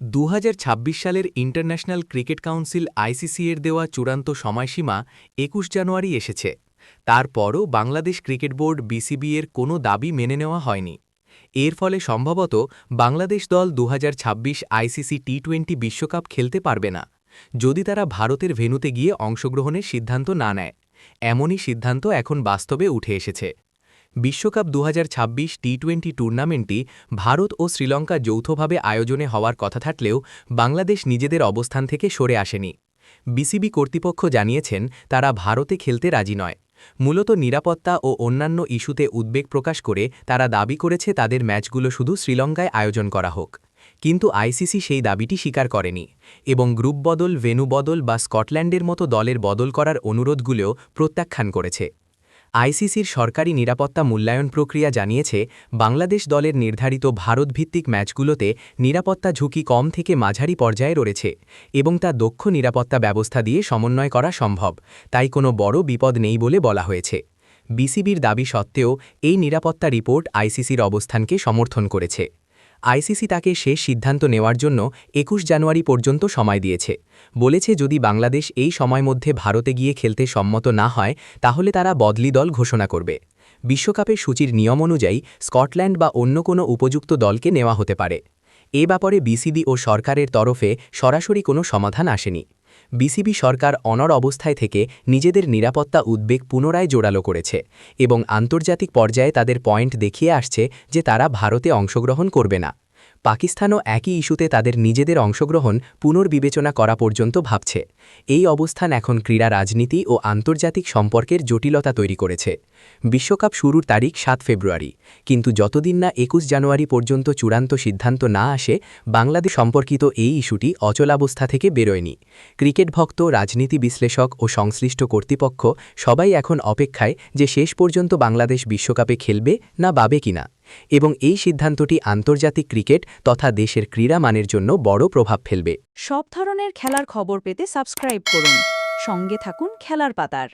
দু হাজার ছাব্বিশ সালের ইন্টারন্যাশনাল ক্রিকেট কাউন্সিল আইসিসি এর দেওয়া চূড়ান্ত সময়সীমা একুশ জানুয়ারি এসেছে। তারপরও বাংলাদেশ ক্রিকেট বোর্ড বিসিবি এর কোনো দাবি মেনে নেওয়া হয়নি। এর ফলে সম্ভবত বাংলাদেশ দল দু হাজার ছাব্বিশ আইসিসি টি টোয়েন্টি বিশ্বকাপ খেলতে পারবে না, যদি তারা ভারতের ভেন্যুতে গিয়ে অংশগ্রহণের সিদ্ধান্ত না নেয়। এমনই সিদ্ধান্ত এখন বাস্তবে উঠে এসেছে। বিশ্বকাপ দু টি টোয়েন্টি টুর্নামেন্টটি ভারত ও শ্রীলঙ্কা যৌথভাবে আয়োজনে হওয়ার কথা থাকলেও বাংলাদেশ নিজেদের অবস্থান থেকে সরে আসেনি। বিসিবি কর্তৃপক্ষ জানিয়েছেন, তারা ভারতে খেলতে রাজি নয়। মূলত নিরাপত্তা ও অন্যান্য ইস্যুতে উদ্বেগ প্রকাশ করে তারা দাবি করেছে তাদের ম্যাচগুলো শুধু শ্রীলঙ্কায় আয়োজন করা হোক। কিন্তু আইসিসি সেই দাবিটি স্বীকার করেনি এবং গ্রুপ বদল ভেনু বদল বা স্কটল্যান্ডের মতো দলের বদল করার অনুরোধগুলোও প্রত্যাখ্যান করেছে। আইসিসির সরকারি নিরাপত্তা মূল্যায়ন প্রক্রিয়া জানিয়েছে, বাংলাদেশ দলের নির্ধারিত ভারতভিত্তিক ম্যাচগুলোতে নিরাপত্তা ঝুঁকি কম থেকে মাঝারি পর্যায়ে রয়েছে এবং তা দক্ষ নিরাপত্তা ব্যবস্থা দিয়ে সমন্বয় করা সম্ভব, তাই কোনো বড় বিপদ নেই বলে বলা হয়েছে। বিসিবির দাবি সত্ত্বেও এই নিরাপত্তা রিপোর্ট আইসিসির অবস্থানকে সমর্থন করেছে। আইসিসি তাকে শেষ সিদ্ধান্ত নেওয়ার জন্য একুশ জানুয়ারি পর্যন্ত সময় দিয়েছে। বলেছে, যদি বাংলাদেশ এই সময় মধ্যে ভারতে গিয়ে খেলতে সম্মত না হয়, তাহলে তারা বদলি দল ঘোষণা করবে। বিশ্বকাপের সূচির নিয়ম অনুযায়ী স্কটল্যান্ড বা অন্য কোনো উপযুক্ত দলকে নেওয়া হতে পারে। এ ব্যাপারে বিসিবি ও সরকারের তরফে সরাসরি কোনো সমাধান আসেনি। বিসিবি সরকার অনর অবস্থায় থেকে নিজেদের নিরাপত্তা উদ্বেগ পুনরায় জোরালো করেছে এবং আন্তর্জাতিক পর্যায়ে তাদের পয়েন্ট দেখিয়ে আসছে যে তারা ভারতে অংশগ্রহণ করবে না। পাকিস্তানও একই ইস্যুতে তাদের নিজেদের অংশগ্রহণ পুনর্বিবেচনা করা পর্যন্ত ভাবছে। এই অবস্থান এখন ক্রীড়া রাজনীতি ও আন্তর্জাতিক সম্পর্কের জটিলতা তৈরি করেছে। বিশ্বকাপ শুরুর তারিখ সাত ফেব্রুয়ারি। কিন্তু যতদিন না একুশ জানুয়ারি পর্যন্ত চূড়ান্ত সিদ্ধান্ত না আসে, বাংলাদেশ সম্পর্কিত এই ইস্যুটি অচলাবস্থা থেকে বেরোয়নি। ক্রিকেট ভক্ত, রাজনীতি বিশ্লেষক ও সংশ্লিষ্ট কর্তৃপক্ষ সবাই এখন অপেক্ষায় যে শেষ পর্যন্ত বাংলাদেশ বিশ্বকাপে খেলবে না বাবে কিনা। এবং এই সিদ্ধান্তটি আন্তর্জাতিক ক্রিকেট তথা দেশের ক্রীড়া মানের জন্য বড় প্রভাব ফেলবে। সব ধরনের খেলার খবর পেতে সাবস্ক্রাইব করুন। সঙ্গে থাকুন খেলার পাতার।